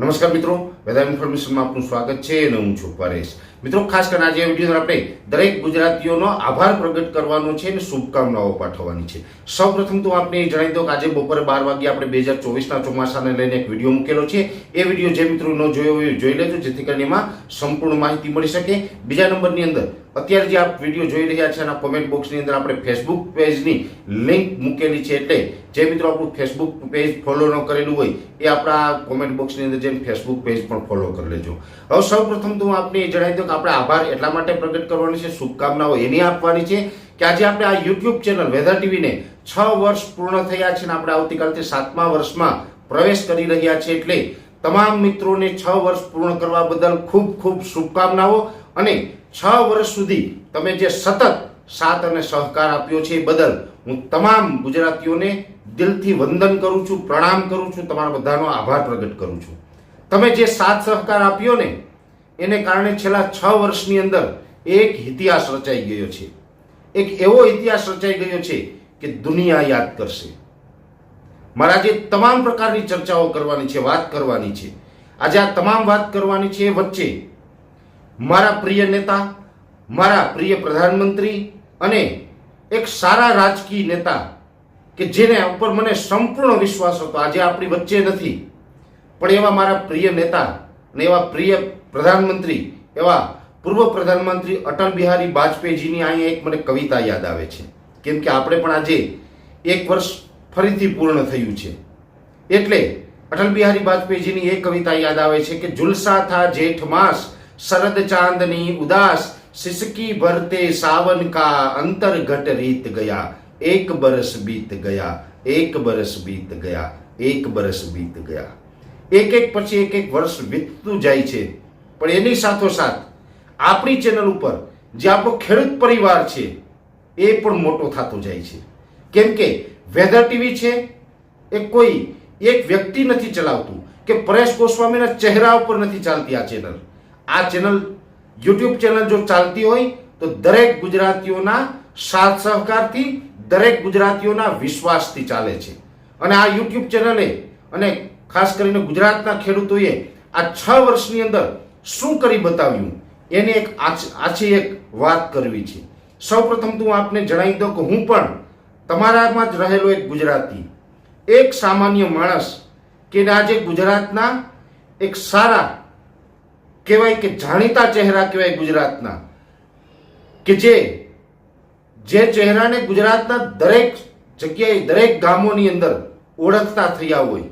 નમસ્કાર મિત્રો વેધર ઇન્ફોર્મેશનમાં આપનું સ્વાગત છે અને હું છું પરેશ. મિત્રો, ખાસ કરીને આજે વીડિયો આપણે દરેક ગુજરાતીઓનો આભાર પ્રગટ કરવાનો છે અને શુભકામનાઓ પાઠવવાની છે. સૌપ્રથમ તો આપણે જણાવી દો કે આજે બપોરે બાર વાગે આપણે બે હજાર ચોવીસના ચોમાસાને લઈને એક વીડિયો મૂકેલો છે. એ વીડિયો જે મિત્રો ન જોયો હોય જોઈ લેજો, જેથી કરીને એમાં સંપૂર્ણ માહિતી મળી શકે. બીજા નંબરની અંદર અત્યારે જે આપ વીડિયો જોઈ રહ્યા છે, એના કોમેન્ટ બોક્સની અંદર આપણે ફેસબુક પેજની લિંક મૂકેલી છે. એટલે જે મિત્રો આપણું ફેસબુક પેજ ફોલો ન કરેલું હોય, એ આપણા કોમેન્ટ બોક્સની અંદર જેમ ફેસબુક પેજ પણ ફોલો કરી લેજો. હવે સૌ પ્રથમ તો હું આપને એ જણાવી દઉં કે આપણે આભાર એટલા માટે પ્રગટ કરવાની છે, શુભકામનાઓ એની આપવાની છે કે આજે આપણે આ યુટ્યુબ ચેનલ વેધર ટીવીને છ વર્ષ પૂર્ણ થયા છે અને આપણે આવતીકાલથી સાતમા વર્ષમાં પ્રવેશ કરી રહ્યા છે એટલે તમામ મિત્રોને છ વર્ષ પૂર્ણ કરવા બદલ ખૂબ ખૂબ શુભકામનાઓ અને છ વર્ષ સુધી તમે જે સતત સાથ અને સહકાર આપ્યો છે એ બદલ હું તમામ ગુજરાતીઓને દિલથી વંદન કરું છું, પ્રણામ કરું છું, તમારા બધાનો આભાર પ્રગટ કરું છું. તમે જે સાથ સહકાર આપ્યો ને, એને કારણે છેલ્લા છ વર્ષની અંદર એક ઇતિહાસ રચાઈ ગયો છે. એક એવો ઇતિહાસ રચાઈ ગયો છે કે દુનિયા યાદ કરશે. મારા જે તમામ પ્રકારની ચર્ચાઓ કરવાની છે, વાત કરવાની છે, આજે આ તમામ વાત કરવાની છે વચ્ચે મારા પ્રિય નેતા, મારા પ્રિય પ્રધાનમંત્રી અને એક સારા રાજકીય નેતા કે જેને ઉપર મને સંપૂર્ણ વિશ્વાસ હતો, આજે આપણી વચ્ચે નથી. પણ એવા મારા પ્રિય નેતા અને એવા પ્રિય પ્રધાનમંત્રી, એવા પૂર્વ પ્રધાનમંત્રી અટલ બિહારી વાજપેયીજીની અહીંયા એક મને કવિતા યાદ આવે છે. કેમ કે આપણે પણ આજે એક વર્ષ ફરીથી પૂર્ણ થયું છે. એટલે અટલ બિહારી વાજપેયીજીની એ કવિતા યાદ આવે છે કે જુલસા થા જેઠ માસ, શરદ ચાંદની ઉદાસ, સિસકી ભરતે સાવન કા અંતર રીત ગયા. એક બરસ બીત ગયા, એક બરસ બીત ગયા, એક બરસ બીત ગયા. એક એક પછી એક એક વર્ષ વીતતું જાય છે. પણ એની સાથોસાથ આપણી ચેનલ ઉપર જે આપણો ખેડૂત પરિવાર છે, એ પણ મોટો થતો જાય છે. કેમ કે વેધર ટીવી છે, એ કોઈ એક વ્યક્તિ નથી ચલાવતું, કે પરેશ ગોસ્વામીના ચહેરા ઉપર નથી ચાલતી આ ચેનલ આ ચેનલ યુટ્યુબ ચેનલ જો ચાલતી હોય, તો દરેક ગુજરાતીઓના સાથ સહકારથી, દરેક ગુજરાતીઓના વિશ્વાસથી ચાલે છે. અને આ યુટ્યુબ ચેનલે અને ખાસ કરીને ગુજરાતના ખેડૂતોએ આ છ વર્ષની અંદર શું કરી બતાવ્યું, એની એક આછ- એક વાત કરવી છે. સૌપ્રથમ તો હું આપને જણાવી દઉં કે હું પણ તમારામાં જ રહેલો એક ગુજરાતી, એક સામાન્ય માણસ કે આજે ગુજરાતના એક સારા કહેવાય કે જાણીતા ચહેરા કહેવાય ગુજરાતના, કે જે જે ચહેરાને ગુજરાતના દરેક જગ્યાએ, દરેક ગામોની અંદર ઓળખતા થયા હોય,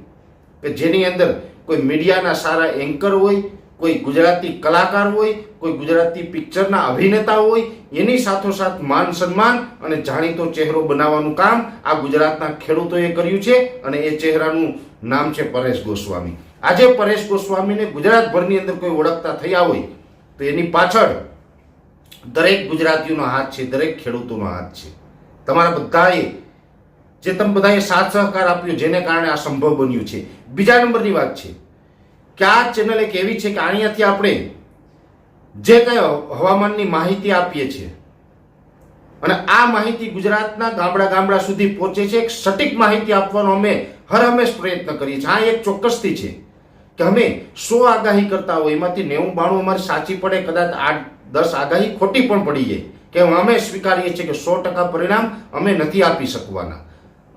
કે જેની અંદર કોઈ મીડિયાના સારા એન્કર હોય કોઈ ગુજરાતી કલાકાર હોય, કોઈ ગુજરાતી પિક્ચરના અભિનેતા હોય, એની સાથોસાથ માન સન્માન અને જાણીતો ચહેરો બનાવવાનું કામ આ ગુજરાતના ખેડૂતોએ કર્યું છે અને એ ચહેરાનું નામ છે પરેશ ગોસ્વામી. આજે પરેશ ગોસ્વામીને ગુજરાતભરની અંદર કોઈ ઓળખતા થયા હોય, તો એની પાછળ દરેક ગુજરાતીઓનો હાથ છે, દરેક ખેડૂતોનો હાથ છે. તમારા બધાએ, જે તમે બધાએ સાથ સહકાર આપ્યો, જેને કારણે આ સંભવ બન્યું છે. બીજા નંબરની વાત છે. કે આ ચેનલ એક એવી છે કે અહીંયાથી આપણે જે કંઈ હવામાનની માહિતી આપીએ છીએ અને આ માહિતી ગુજરાતના ગામડા ગામડા સુધી પહોંચે છે, એક સટીક માહિતી આપવાનો અમે હર હંમેશ પ્રયત્ન કરીએ છીએ. આ એક ચોક્કસથી છે કે અમે સો આગાહી કરતા હોય, એમાંથી નેવું બાણું અમારી સાચી પડે, કદાચ આઠ, દસ આગાહી ખોટી પણ પડી જાય, કે અમે સ્વીકારીએ છીએ કે સો ટકા પરિણામ અમે નથી આપી શકવાના.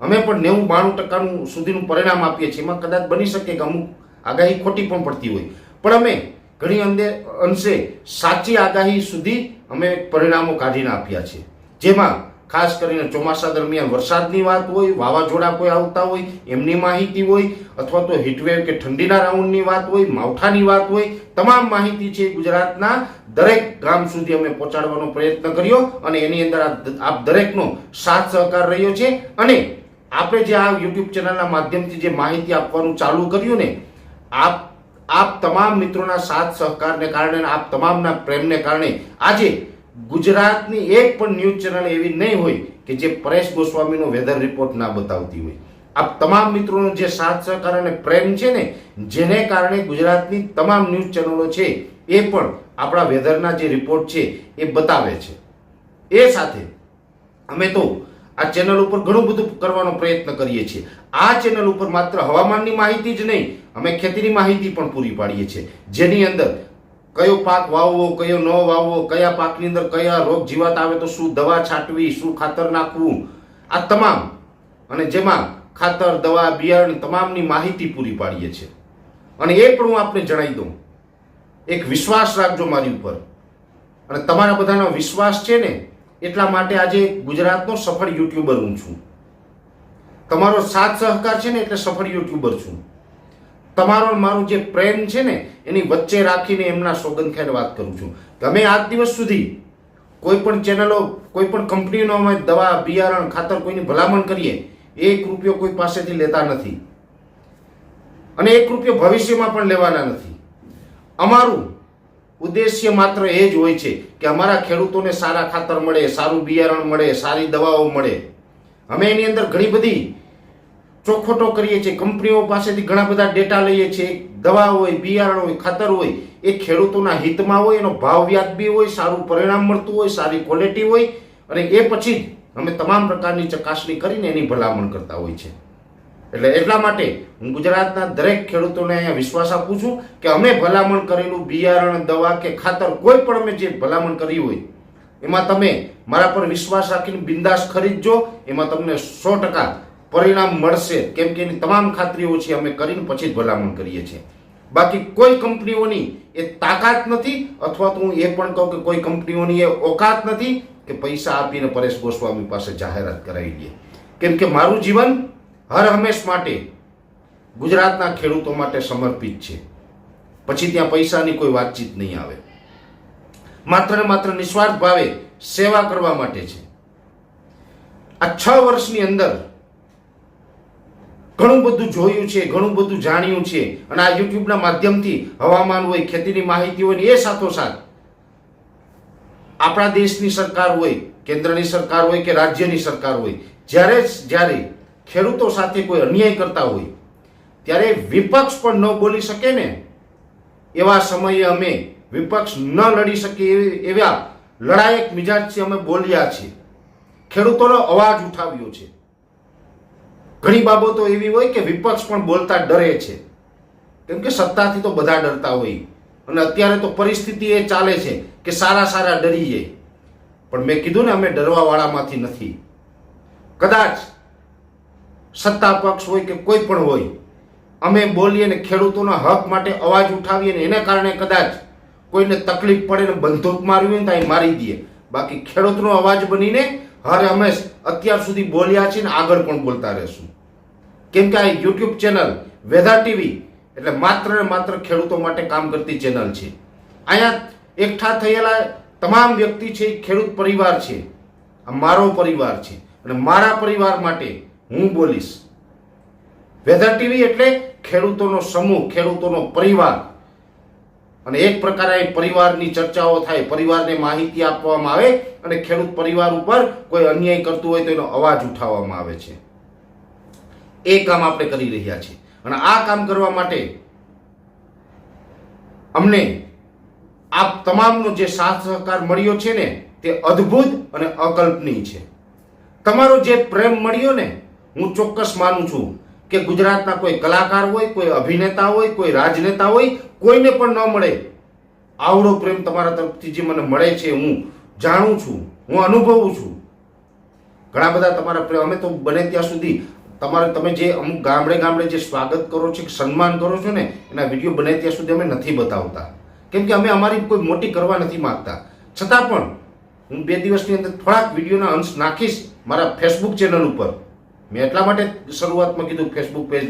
અમે પણ નેવું બાણું ટકાનું સુધીનું પરિણામ આપીએ છીએ. એમાં કદાચ બની શકે કે અમુક આગાહી ખોટી પણ પડતી હોય. પણ અમે ઘણી અંદે અંશે સાચી આગાહી સુધી અમે પરિણામો કાઢીને આપ્યા છે. જેમાં ખાસ કરીને ચોમાસા દરમિયાન વરસાદની વાત હોય, વાવાઝોડા કોઈ આવતા હોય, એમની માહિતી હોય, અથવા તો હીટવેવ કે ઠંડીના રાઉન્ડની વાત હોય, માવઠાની વાત હોય, તમામ માહિતી છે ગુજરાતના દરેક ગામ સુધી અમે પહોંચાડવાનો પ્રયત્ન કર્યો અને એની અંદર આપ દરેકનો સાથ સહકાર રહ્યો છે. અને આપણે જે આ યુટ્યુબ ચેનલના માધ્યમથી જે માહિતી આપવાનું ચાલુ કર્યું ને આપ આપ તમામ મિત્રોના સાથ સહકારને કારણે આપ તમામના પ્રેમને કારણે આજે ગુજરાતની એક પણ ન્યૂઝ ચેનલ એવી નહીં હોય કે જે પરેશ ગોસ્વામીનો વેધર રિપોર્ટ ના બતાવતી હોય. આપ તમામ મિત્રોનો જે સાથ સહકાર અને પ્રેમ છે ને, જેને કારણે ગુજરાતની તમામ ન્યૂઝ ચેનલો છે, એ પણ આપણા વેધરના જે રિપોર્ટ છે, એ બતાવે છે. એ સાથે અમે તો આ ચેનલ ઉપર ઘણું બધું કરવાનો પ્રયત્ન કરીએ છીએ. આ ચેનલ ઉપર માત્ર હવામાનની માહિતી જ નહીં, અમે ખેતીની માહિતી પણ પૂરી પાડીએ છીએ. જેની અંદર કયો પાક વાવવો, કયો ન વાવવો, કયા પાકની અંદર કયા રોગ જીવાત આવે તો શું દવા છાંટવી, શું ખાતર નાખવું, આ તમામ અને જેમાં ખાતર, દવા, બિયારણ તમામની માહિતી પૂરી પાડીએ છીએ. અને એ પણ હું આપને જણાવી દઉં. એક વિશ્વાસ રાખજો મારી ઉપર. અને તમારા બધાનો વિશ્વાસ છે ને એટલા માટે આજે ગુજરાતનો સફળ યુટ્યુબર હું છું. તમારો સાથ સહકાર છે ને એટલે સફળ યુટ્યુબર છું. તમારો મારું જે પ્રેમ છે ને, એની વચ્ચે રાખીને એમના સોગંદ ખાઈને વાત કરું છું. તમે આજ દિવસ સુધી કોઈ પણ ચેનલો, કોઈ પણ કંપનીનો અમે દવા, બિયારણ, ખાતર કોઈની ભલામણ કરીએ, એક રૂપિયો કોઈ પાસેથી લેતા નથી. અને એક રૂપિયો ભવિષ્યમાં પણ લેવાના નથી. અમારું ઉદ્દેશ્ય માત્ર એ જ હોય છે કે અમારા ખેડૂતોને સારા ખાતર મળે, સારું બિયારણ મળે, સારી દવાઓ મળે. અમે એની અંદર ઘણી બધી ચોખોટો કરીએ છીએ. કંપનીઓ પાસેથી ઘણા બધા ડેટા લઈએ છીએ. દવા હોય, બિયારણ હોય, ખાતર હોય, એ ખેડૂતોના હિતમાં હોય, એનો ભાવ વ્યાજબી હોય, સારું પરિણામ મળતું હોય, સારી ક્વોલિટી હોય અને એ પછી જ અમે તમામ પ્રકારની ચકાસણી કરીને એની ભલામણ કરતા હોય છે. એટલે એટલા માટે હું ગુજરાતના દરેક ખેડૂતોને અહીંયા વિશ્વાસ આપું છું કે અમે ભલામણ કરેલું બિયારણ, દવા કે ખાતર, કોઈ પણ અમે જે ભલામણ કરી હોય, એમાં તમે મારા પર વિશ્વાસ રાખીને બિંદાસ ખરીદજો. એમાં તમને સો ટકા પરિણામ મળશે. કેમ કે એની તમામ ખાતરીઓ છે અમે કરીને પછી જ ભલામણ કરીએ છીએ. બાકી કોઈ કંપનીઓની એ તાકાત નથી, અથવા તો હું એ પણ કહું કે કોઈ કંપનીઓની એ ઓકાત નથી કે પૈસા આપીને પરેશ ગોસ્વામી પાસે જાહેરાત કરાવી દે. કેમ કે મારું જીવન હર હંમેશ માટે ગુજરાતના ખેડૂતો માટે સમર્પિત છે. પછી ત્યાં પૈસાની કોઈ વાતચીત નહીં આવે. માત્ર ને માત્ર નિસ્વાર્થ ભાવે સેવા કરવા માટે છે. આ છ વર્ષની અંદર ઘણું બધું જોયું છે, ઘણું બધું જાણ્યું છે અને આ યુટ્યુબના માધ્યમથી હવામાન હોય, ખેતીની માહિતી હોય ને એ સાથોસાથ આપણા દેશની સરકાર હોય, કેન્દ્રની સરકાર હોય કે રાજ્યની સરકાર હોય, જ્યારે જ્યારે ખેડૂતો સાથે કોઈ અન્યાય કરતા હોય, ત્યારે વિપક્ષ પણ ન બોલી શકે ને. એવા સમયે અમે વિપક્ષ ન લડી શકીએ એવી લડાયક મિજાજથી અમે બોલ્યા છીએ. ખેડૂતોનો અવાજ ઉઠાવ્યો છે. ઘણી બાબતો એવી હોય કે વિપક્ષ પણ બોલતા ડરે છે. કેમ કે સત્તાથી તો બધા ડરતા હોય. અને અત્યારે તો પરિસ્થિતિ એ ચાલે છે કે સારા સારા ડરીએ. પણ મેં કીધું ને, અમે ડરવાવાળામાંથી નથી. કદાચ સત્તા પક્ષ હોય કે કોઈ પણ હોય, અમે બોલીએ ને ખેડૂતોના હક માટે અવાજ ઉઠાવીએ ને એને કારણે કદાચ કોઈને તકલીફ પડે ને બંદૂક મારવી હોય ને તો અહીં મારી દઈએ. બાકી ખેડૂતનો અવાજ બનીને હર હંમેશ અત્યાર સુધી બોલ્યા છીએ ને આગળ પણ બોલતા રહેશું. કેમ કે આ યુટ્યુબ ચેનલ વેધા ટીવી એટલે માત્ર ને માત્ર ખેડૂતો માટે કામ કરતી ચેનલ છે. અહીંયા એકઠા થયેલા તમામ વ્યક્તિ છે, એ ખેડૂત પરિવાર છે. આ મારો પરિવાર છે. અને મારા પરિવાર માટે હું બોલીશ. વેધર ટીવી એટલે ખેડૂતોનો સમૂહ, ખેડૂતોનો પરિવાર. અને એક પ્રકારે પરિવારની ચર્ચાઓ થાય, પરિવારને માહિતી આપવામાં આવે અને ખેડૂત પરિવાર ઉપર કોઈ અન્યાય કરતું હોય તો એનો અવાજ ઉઠાવવામાં આવે છે. એ કામ આપણે કરી રહ્યા છીએ. અને આ કામ કરવા માટે અમને આ તમામનો જે સાથ સહકાર મળ્યો છે ને, તે અદ્ભુત અને અકલ્પનીય છે. તમારો જે પ્રેમ મળ્યો ને હું ચોક્કસ માનું છું કે ગુજરાતના કોઈ કલાકાર હોય, કોઈ અભિનેતા હોય, કોઈ રાજનેતા હોય, કોઈને પણ ન મળે. આવડો પ્રેમ તમારા તરફથી જે મને મળે છે હું જાણું છું, હું અનુભવું છું. ઘણા બધા તમારા પ્રેમ અમે તો બને ત્યાં સુધી તમારે, તમે જે અમુક ગામડે ગામડે જે સ્વાગત કરો છો સન્માન કરો છો ને, એના વીડિયો બને ત્યાં સુધી અમે નથી બતાવતા. કેમ કે અમે અમારી કોઈ મોટી કરવા નથી માગતા. છતાં પણ હું બે દિવસની અંદર થોડાક વિડીયોના અંશ નાખીશ મારા ફેસબુક ચેનલ ઉપર. મેં એટલા માટે શરૂઆતમાં કીધું ફેસબુક પેજ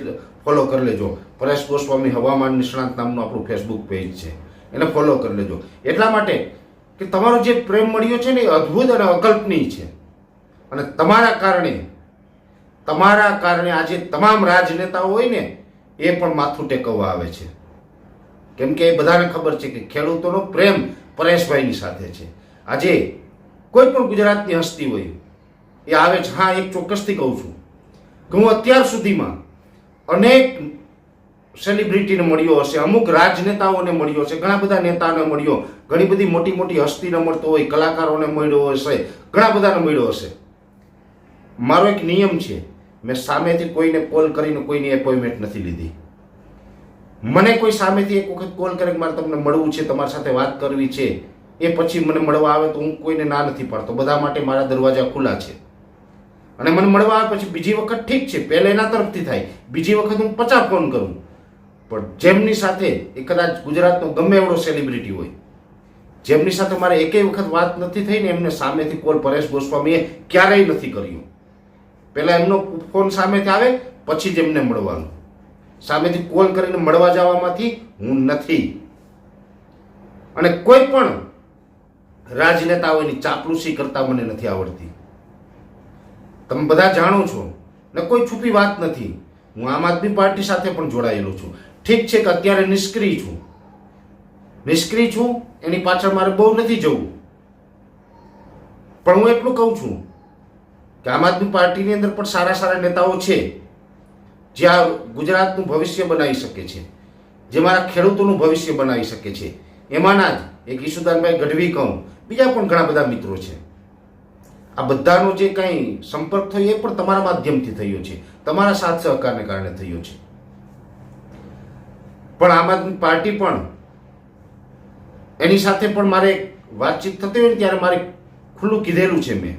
ફોલો કરી લેજો. પરેશ ગોસ્વામી હવામાન નિષ્ણાંત નામનું આપણું ફેસબુક પેજ છે. એને ફોલો કરી લેજો. એટલા માટે કે તમારો જે પ્રેમ મળ્યો છે ને એ અદ્ભુત અને અકલ્પનીય છે. અને તમારા કારણે તમારા કારણે આજે તમામ રાજનેતાઓ હોય ને, એ પણ માથું ટેકવવા આવે છે. કેમ કે એ બધાને ખબર છે કે ખેડૂતોનો પ્રેમ પરેશભાઈની સાથે છે. આજે કોઈ પણ ગુજરાતની હસ્તી હોય, એ આવે છે. હા, એક ચોક્કસથી કહું છું. કે હું અત્યાર સુધીમાં અનેક સેલિબ્રિટીને મળ્યો હશે, અમુક રાજનેતાઓને મળ્યો હશે, ઘણા બધા નેતાને મળ્યો, ઘણી બધી મોટી મોટી હસ્તીને મળતો હોય, કલાકારોને મળ્યો હશે, ઘણા બધાને મળ્યો હશે. મારો એક નિયમ છે, મેં સામેથી કોઈને કોલ કરીને કોઈની એપોઇન્ટમેન્ટ નથી લીધી. મને કોઈ સામેથી એક વખત કોલ કરે મારે તમને મળવું છે, તમારી સાથે વાત કરવી છે, એ પછી મને મળવા આવે તો હું કોઈને ના નથી પાડતો. બધા માટે મારા દરવાજા ખુલ્લા છે. અને મને મળવા આવે પછી બીજી વખત ઠીક છે, પહેલાં એના તરફથી થાય. બીજી વખત હું પચાસ ફોન કરું. પણ જેમની સાથે એ કદાચ ગુજરાતનો ગમે એવડો સેલિબ્રિટી હોય, જેમની સાથે મારે એકેય વખત વાત નથી થઈ ને એમને સામેથી કોલ પરેશ ગોસ્વામીએ ક્યારેય નથી કર્યું. પહેલાં એમનો ફોન સામેથી આવે, પછી જ એમને મળવાનું. સામેથી કોલ કરીને મળવા જવામાંથી હું નથી. અને કોઈ પણ રાજનેતાઓની ચાપલુસી કરતા મને નથી આવડતી. તમે બધા જાણો છો. ને કોઈ છુપી વાત નથી. હું આમ આદમી પાર્ટી સાથે પણ જોડાયેલો છું. ઠીક છે કે અત્યારે નિષ્ક્રિય છું. નિષ્ક્રિય છું, એની પાછળ મારે બહુ નથી જવું. પણ હું એટલું કહું છું કે આમ આદમી પાર્ટીની અંદર પણ સારા સારા નેતાઓ છે, જે આ ગુજરાતનું ભવિષ્ય બનાવી શકે છે, જે મારા ખેડૂતોનું ભવિષ્ય બનાવી શકે છે. એમાંના જ એક ઈશુદાનભાઈ ગઢવી કહું. બીજા પણ ઘણા બધા મિત્રો છે. આ બધાનો જે કંઈ સંપર્ક થયો એ પણ તમારા માધ્યમથી થયો છે. તમારા સાથ સહકારને કારણે થયો છે. પણ આમ આદમી પાર્ટી પણ એની સાથે પણ મારે વાતચીત થતી હોય ને ત્યારે મારે ખુલ્લું કીધેલું છે મેં.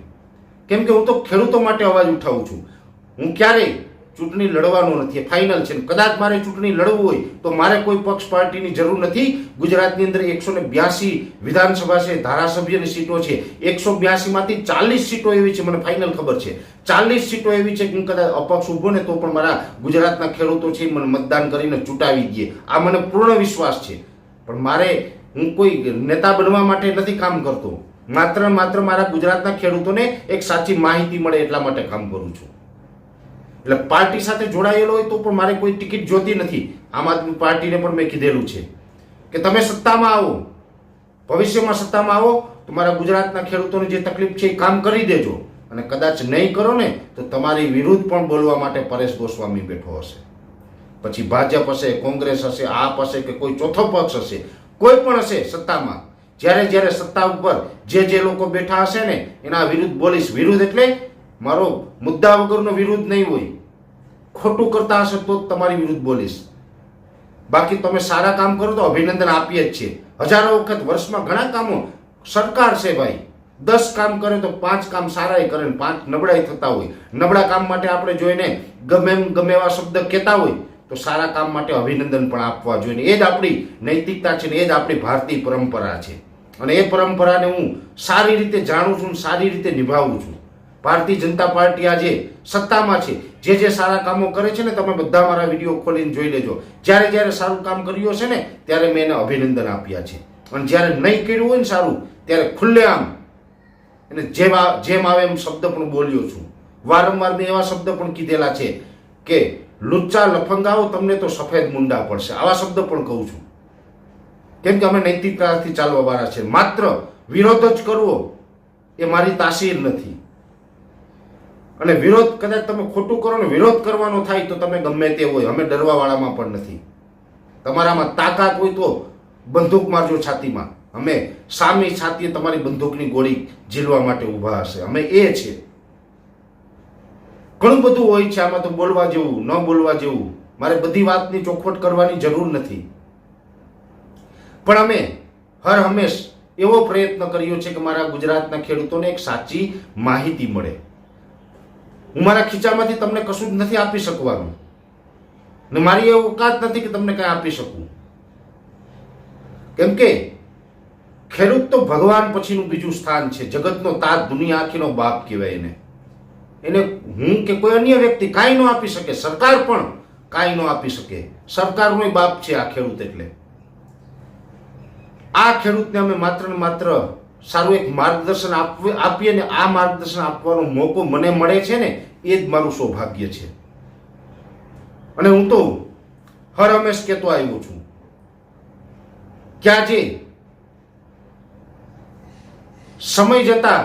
કેમ કે હું તો ખેડૂતો માટે અવાજ ઉઠાવું છું. હું ક્યારેય ચૂંટણી લડવાનો નથી ફાઇનલ છે. કદાચ મારે ચૂંટણી લડવું હોય, તો મારે કોઈ પક્ષ પાર્ટીની જરૂર નથી. ગુજરાતની અંદર એકસો બ્યાસી વિધાનસભા છે, ધારાસભ્યની સીટો છે. એકસો બ્યાસીમાંથી ચાલીસ સીટો એવી છે, મને ફાઇનલ ખબર છે. ચાલીસ સીટો એવી છે કે હું કદાચ અપક્ષ ઊભો ને તો પણ મારા ગુજરાતના ખેડૂતો છે મને મતદાન કરીને ચૂંટાવી દે. આ મને પૂર્ણ વિશ્વાસ છે. પણ મારે હું કોઈ નેતા બનવા માટે નથી કામ કરતો. માત્ર માત્ર મારા ગુજરાતના ખેડૂતોને એક સાચી માહિતી મળે એટલા માટે કામ કરું છું. એટલે પાર્ટી સાથે જોડાયેલો હોય તો પણ મારે કોઈ ટિકિટ જોતી નથી. આમ આદમી પાર્ટીને પણ મેં કીધેલું છે કે તમે સત્તામાં આવો, ભવિષ્યમાં સત્તામાં આવો તો મારા ગુજરાતના ખેડૂતોને જે તકલીફ છે એ કામ કરી દેજો. અને કદાચ નહીં કરો ને, તો તમારી વિરુદ્ધ પણ બોલવા માટે પરેશ ગોસ્વામી બેઠો હશે. પછી ભાજપ હશે, કોંગ્રેસ હશે, આપ હશે કે કોઈ ચોથો પક્ષ હશે, કોઈ પણ હશે સત્તામાં. જ્યારે જ્યારે સત્તા ઉપર જે જે લોકો બેઠા હશે ને, એના વિરુદ્ધ બોલીશ. વિરુદ્ધ એટલે મારો મુદ્દા વગરનો વિરુદ્ધ નહીં હોય. ખોટું કરતા હશે તો તમારી વિરુદ્ધ બોલીશ. બાકી તમે સારા કામ કરો તો અભિનંદન આપીએ જ છીએ. હજારો વખત વર્ષમાં ઘણા કામો સરકાર છે ભાઈ. દસ કામ કરે તો પાંચ કામ સારા કરે ને પાંચ નબળાઈ થતા હોય. નબળા કામ માટે આપણે જોઈને ગમે એમ ગમે એવા શબ્દ કહેતા હોય તો સારા કામ માટે અભિનંદન પણ આપવા જોઈએ. એ જ આપણી નૈતિકતા છે ને એ જ આપણી ભારતીય પરંપરા છે. અને એ પરંપરાને હું સારી રીતે જાણું છું સારી રીતે નિભાવું છું. ભારતીય જનતા પાર્ટી આજે સત્તામાં છે. જે જે સારા કામો કરે છે ને તમે બધા મારા વીડિયો ખોલીને જોઈ લેજો. જ્યારે જ્યારે સારું કામ કર્યું હશે ને, ત્યારે મેં એને અભિનંદન આપ્યા છે. અને જ્યારે નહીં કર્યું હોય ને સારું, ત્યારે ખુલ્લેઆમ અને જેમ જેમ આવે એમ શબ્દ પણ બોલ્યો છું. વારંવાર મેં એવા શબ્દ પણ કીધેલા છે કે, લુચ્ચા લફંગાઓ તમને તો સફેદ મુંડા પડશે. આવા શબ્દ પણ કહું છું. કેમ કે અમે નૈતિકતાથી ચાલવા વાળા છે. માત્ર વિરોધ જ કરવો એ મારી તાસીર નથી. અને વિરોધ કદાચ તમે ખોટું કરો ને વિરોધ કરવાનો થાય તો તમે ગમે તે હોય. અમે ડરવાવાળામાં પણ નથી. તમારામાં તાકાત હોય તો બંદૂક મારજો છાતીમાં. અમે સામી છાતીએ તમારી બંદૂકની ગોળી ઝીલવા માટે ઊભા હશે. અમે એ છે. ઘણું બધું હોય છે. આમાં તો બોલવા જેવું, ન બોલવા જેવું. મારે બધી વાતની ચોખવટ કરવાની જરૂર નથી. પણ અમે હર હંમેશ એવો પ્રયત્ન કર્યો છે કે મારા ગુજરાતના ખેડૂતોને એક સાચી માહિતી મળે. હું મારા ખીચામાંથી તમને કશું જ નથી આપી શકવાનું. ને મારી એ ઓકાત નથી કે તમને કાંઈ આપી શકું. કેમ કે ખેડૂત તો ભગવાન પછીનું બીજું સ્થાન છે. જગતનો તાજ દુનિયા આખીનો બાપ કહેવાય એને. એને હું કે કોઈ અન્ય વ્યક્તિ કાંઈ ન આપી શકે, સરકાર પણ કાંઈ ન આપી શકે. સરકારનો બાપ છે આ ખેડૂત એટલે. આ ખેડૂતને અમે માત્ર ને માત્ર સારું એક માર્ગદર્શન આપીએ ને આ માર્ગદર્શન આપવાનો મોકો મને મળે છે ને, એ જ મારું સૌભાગ્ય છે. અને હું તો હર હંમેશ કહેતો આવ્યો છું કે આજે સમય જતા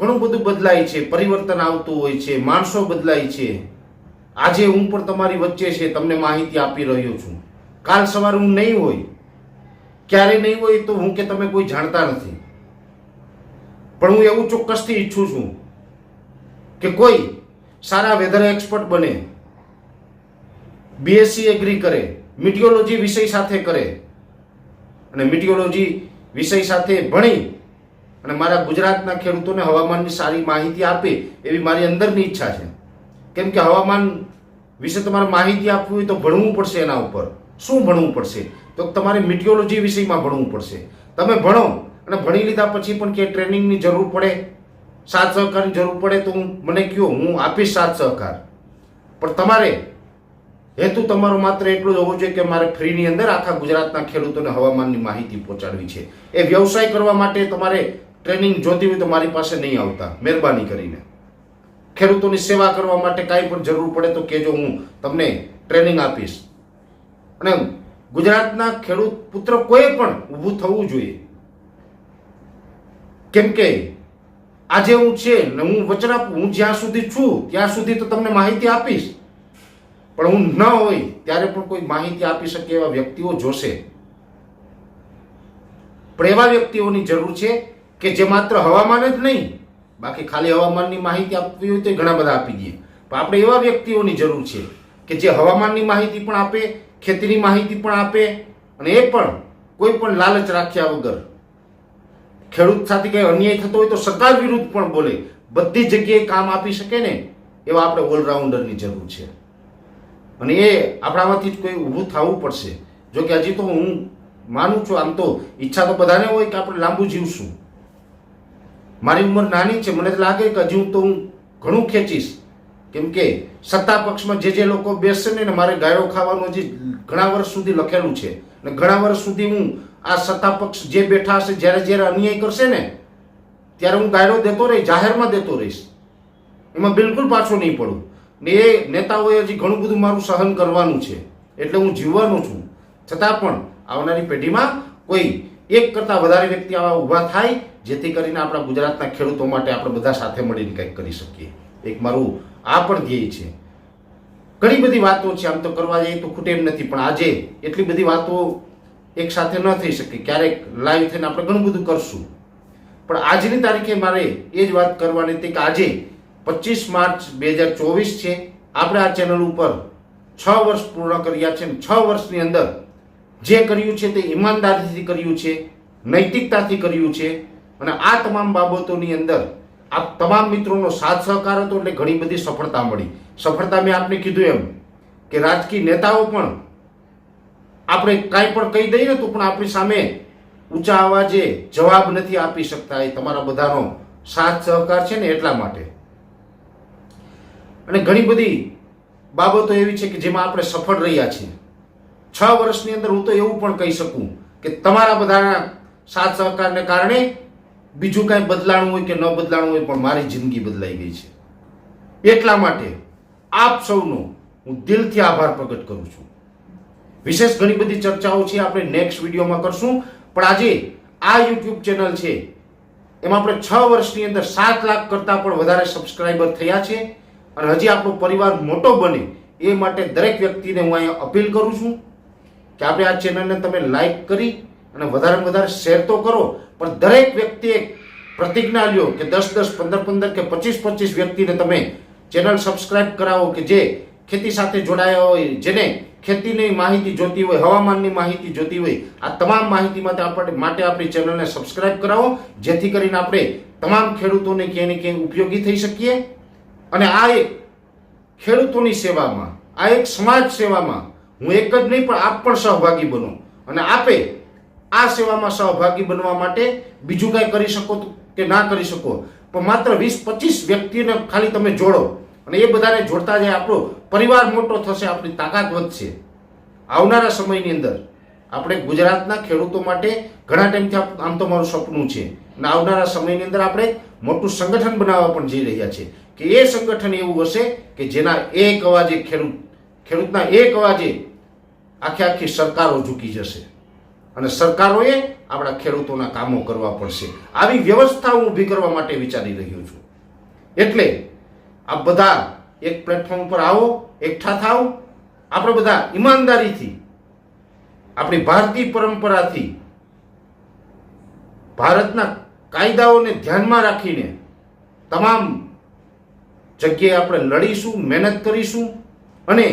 ઘણું બધું બદલાય છે, પરિવર્તન આવતું હોય છે, માણસો બદલાય છે. આજે હું પણ તમારી વચ્ચે છે, તમને માહિતી આપી રહ્યો છું. કાલ સવારે હું નહીં હોય, ક્યારે નહીં હોય તો હું કે તમે કોઈ જાણતા નથી. પણ હું એવું ચોક્કસથી ઈચ્છું છું કે કોઈ સારા વેધર એક્સપર્ટ બને બીએસસી એગ્રી કરે મિટિયોલોજી વિષય સાથે કરે અને મિટિયોલોજી વિષય સાથે ભણી અને મારા ગુજરાતના ખેડૂતોને હવામાનની સારી માહિતી આપે એવી મારી અંદરની ઈચ્છા છે. કેમ કે હવામાન વિશે તમારે માહિતી આપવી હોય તો ભણવું પડશે એના ઉપર. શું ભણવું પડશે? તો તમારે મિટિયોલોજી વિષયમાં ભણવું પડશે. તમે ભણો અને ભણી લીધા પછી પણ કે ટ્રેનિંગની જરૂર પડે, સાથ સહકારની જરૂર પડે તો હું, મને કહો હું આપીશ સાથ સહકાર. પણ તમારે, હેતુ તમારો માત્ર એટલો જ હોવો જોઈએ કે મારે ફ્રીની અંદર આખા ગુજરાતના ખેડૂતોને હવામાનની માહિતી પહોંચાડવી છે. એ વ્યવસાય કરવા માટે તમારે ટ્રેનિંગ જોતી હોય તો મારી પાસે નહીં આવતા. મહેરબાની કરીને. ખેડૂતોની સેવા કરવા માટે કાંઈ પણ જરૂર પડે તો કહેજો હું તમને ટ્રેનિંગ આપીશ. અને ગુજરાતના ખેડૂત પુત્ર કોઈ પણ ઊભું થવું જોઈએ. કેમ કે આજે હું છે ને હું વચન આપું, હું જ્યાં સુધી છું, ત્યાં સુધી તો તમને માહિતી આપીશ. પણ હું ન હોય ત્યારે પણ કોઈ માહિતી આપી શકે એવા વ્યક્તિઓ જોશે. પણ એવા વ્યક્તિઓની જરૂર છે કે જે માત્ર હવામાન જ નહીં, બાકી ખાલી હવામાનની માહિતી આપવી હોય તો ઘણા બધા આપી દઈએ પણ આપણે એવા વ્યક્તિઓની જરૂર છે કે જે હવામાનની માહિતી પણ આપે, ખેતીની માહિતી પણ આપે, અને એ પણ કોઈ પણ લાલચ રાખ્યા વગર ખેડૂત સાથે કંઈ અન્યાય થતો હોય તો સરકાર વિરુદ્ધ પણ બોલે. બધી જગ્યાએ કામ આપી શકે ને એવા આપણે ઓલરાઉન્ડરની જરૂર છે. અને એ આપણામાંથી જ કોઈ ઊભું થવું પડશે. જો કે હજી તો હું માનું છું આમ તો ઈચ્છા તો બધાને હોય કે આપણે લાંબુ જીવશું. મારી ઉંમર નાની છે, મને લાગે કે હજી હું તો હું ઘણું ખેંચીશ. કેમ કે સત્તા પક્ષમાં જે જે લોકો બેસશે ને મારે ગાયો ખાવાનું હજી ઘણા વર્ષ સુધી લખેલું છે. અને ઘણા વર્ષ સુધી હું આ સત્તા પક્ષ જે બેઠા હશે, જ્યારે જ્યારે અન્યાય કરશે ને, ત્યારે હું ગાયરો દેતો રહીશ, જાહેરમાં દેતો રહીશ. એમાં બિલકુલ પાછો નહીં પડું. ને એ નેતાઓએ હજી ઘણું બધું મારું સહન કરવાનું છે, એટલે હું જીવવાનો છું. છતાં પણ આવનારી પેઢીમાં કોઈ એક કરતાં વધારે વ્યક્તિ આવા ઊભા થાય, જેથી કરીને આપણા ગુજરાતના ખેડૂતો માટે આપણે બધા સાથે મળીને કંઈક કરી શકીએ. એક મારું આ પણ ધ્યેય છે. ઘણી બધી વાતો છે, આમ તો કરવા જઈએ તો ખૂટે એમ નથી, પણ આજે એટલી બધી વાતો એક સાથે ન થઈ શકે. ક્યારેક લાઈવ થઈને આપણે ઘણું બધું કરશું. પણ આજની તારીખે મારે એ જ વાત કરવાની હતી કે આજે પચીસ માર્ચ બે હજાર ચોવીસ છે. આપણે આ ચેનલ ઉપર છ વર્ષ પૂર્ણ કર્યા છે છ વર્ષની અંદર જે કર્યું છે તે ઈમાનદારીથી કર્યું છે, નૈતિકતાથી કર્યું છે અને આ તમામ બાબતોની અંદર આ તમામ મિત્રોનો સાથ સહકાર હતો એટલે ઘણી બધી સફળતા મળી. સફળતા મેં આપને કીધું એમ કે રાજકીય નેતાઓ પણ આપણે કાંઈ પણ કહી દઈએ ને તો પણ આપણી સામે ઊંચા અવાજે જવાબ નથી આપી શકતા એ તમારા બધાનો સાથ સહકાર છે ને એટલા માટે. અને ઘણી બધી બાબતો એવી છે કે જેમાં આપણે સફળ રહ્યા છીએ. છ વર્ષની અંદર હું તો એવું પણ કહી શકું કે તમારા બધાના સાથ સહકારને કારણે બીજું કાંઈ બદલાણું હોય કે ન બદલાણું હોય પણ મારી જિંદગી બદલાઈ ગઈ છે. એટલા માટે આપ સૌનો હું દિલથી આભાર પ્રગટ કરું છું. વિશેષ ઘણી બધી ચર્ચાઓ છે, આપણે નેક્સ્ટ વિડીયોમાં કરશું. પણ આજે આ યુટ્યુબ ચેનલ છે, એમાં આપણે છ વર્ષની અંદર સાત લાખ કરતાં પણ વધારે સબસ્ક્રાઈબર થયા છે. અને હજી આપણો પરિવાર મોટો બને એ માટે દરેક વ્યક્તિને હું અહીંયા અપીલ કરું છું કે આપણે આ ચેનલને તમે લાઈક કરી અને વધારે વધારે શેર તો કરો, પણ દરેક વ્યક્તિએ પ્રતિજ્ઞા લ્યો કે દસ દસ, પંદર પંદર કે પચીસ પચીસ વ્યક્તિને તમે ચેનલ સબસ્ક્રાઇબ કરાવો કે જે ખેતી સાથે જોડાયા હોય, જેને ખેતીની માહિતી જોતી હોય, હવામાનની માહિતી જોતી હોય, આ તમામ માહિતી માટે આપણે, માટે આપણી ચેનલને સબસ્ક્રાઇબ કરાવો, જેથી કરીને આપણે તમામ ખેડૂતોને ક્યાંય ને ક્યાંય ઉપયોગી થઈ શકીએ. અને આ એક ખેડૂતોની સેવામાં, આ એક સમાજ સેવામાં હું એક જ નહીં, પણ આપ પણ સહભાગી બનો. અને આપે આ સેવામાં સહભાગી બનવા માટે બીજું કાંઈ કરી શકો કે ના કરી શકો? પણ માત્ર વીસ, પચીસ વ્યક્તિને ખાલી તમે જોડો. અને એ બધાને જોડતા જાય આપણો પરિવાર મોટો થશે, આપણી તાકાત વધશે. આવનારા સમયની અંદર આપણે ગુજરાતના ખેડૂતો માટે ઘણા ટાઈમથી આમ તો મારું સપનું છે. અને આવનારા સમયની અંદર આપણે મોટું સંગઠન બનાવવા પણ જઈ રહ્યા છે. કે એ સંગઠન એવું હશે કે જેના એક અવાજે ખેડૂત ખેડૂતના એક અવાજે આખી આખી સરકારો ઝૂકી જશે. અને સરકારોએ આપણા ખેડૂતોના કામો કરવા પડશે આવી વ્યવસ્થા હું ઊભી કરવા માટે વિચારી રહ્યો છું. એટલે આ બધા એક પ્લેટફોર્મ પર આવો, એકઠા થાવ આપણે બધા ઈમાનદારીથી, આપણી ભારતીય પરંપરાથી, ભારતના કાયદાઓને ધ્યાનમાં રાખીને તમામ જગ્યાએ આપણે લડીશું, મહેનત કરીશું અને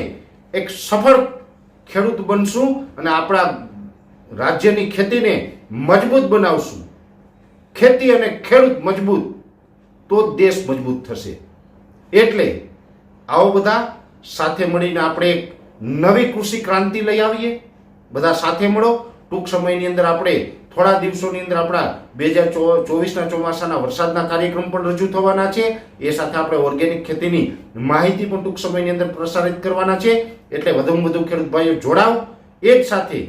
એક સફળ ખેડૂત બનશું અને આપણા રાજ્યની ખેતીને મજબૂત બનાવશું. ખેતી અને ખેડૂત મજબૂત, તો દેશ મજબૂત થશે. એટલે આવો બધા સાથે મળીને આપણે એક નવી કૃષિ ક્રાંતિ લઈ આવીએ. બધા સાથે મળો. ટૂંક સમયની અંદર આપણે થોડા દિવસોની અંદર આપણા બે હજાર ચોવીસના ચોમાસાના વરસાદના કાર્યક્રમ પણ રજૂ થવાના છે. એ સાથે આપણે ઓર્ગેનિક ખેતીની માહિતી પણ ટૂંક સમયની અંદર પ્રસારિત કરવાના છે. એટલે વધુમાં વધુ ખેડૂત ભાઈઓ જોડાવ. એ જ સાથે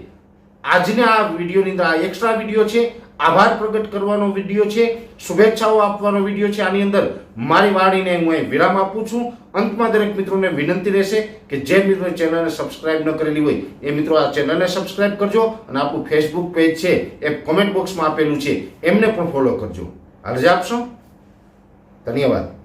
આજના આ વિડીયોની અંદર આ એક્સ્ટ્રા વીડિયો છે. આભાર પ્રગટ કરવાનો વીડિયો છે. શુભેચ્છાઓ આપવાનો વીડિયો છે. આની અંદર મારી વાણીને હું અહીં વિરામ આપું છું. અંતમાં દરેક મિત્રોને વિનંતી રહેશે કે જે મિત્રો ચેનલને સબસ્ક્રાઇબ ન કરેલી હોય, એ મિત્રો આ ચેનલને સબસ્ક્રાઇબ કરજો અને આપણું ફેસબુક પેજ છે એ કોમેન્ટ બોક્સમાં આપેલું છે. એમને પણ ફોલો કરજો. રજા આપશો? ધન્યવાદ.